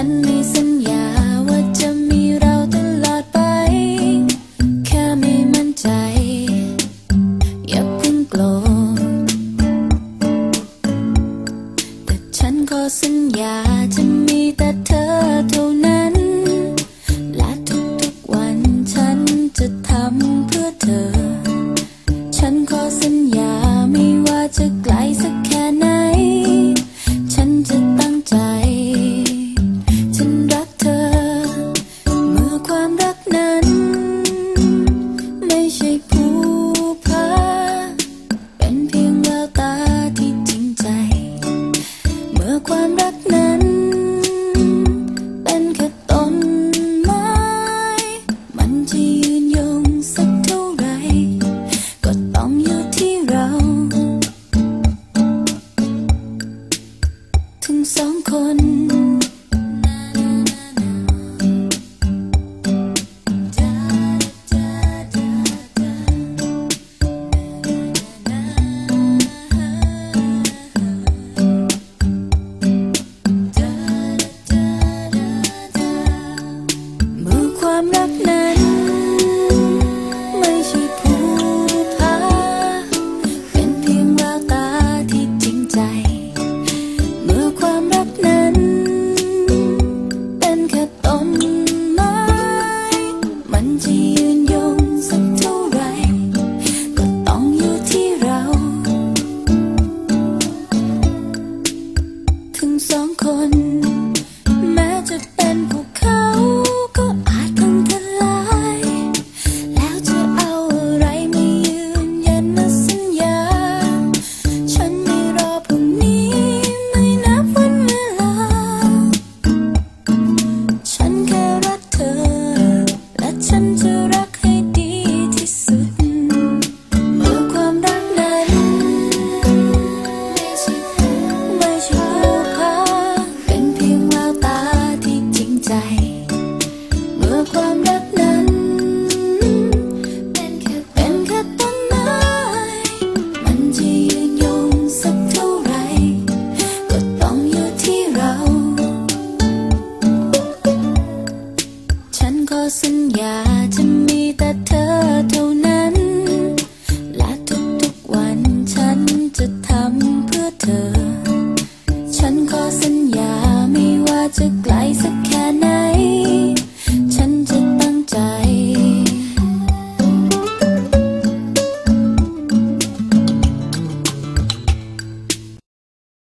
ฉันมีสัญญาว่าจะมีเราตลอดไป แค่ไม่มั่นใจ อย่าเพิ่งโกรธแต่ฉันก็สัญญาจะมีแต่เธอเท่านั้น องคน มือความรักนั้น ไม่ใช่ภูผาเป็นเพียงแววตาที่จริงใจ สัญญาจะมีแต่เธอเท่านั้น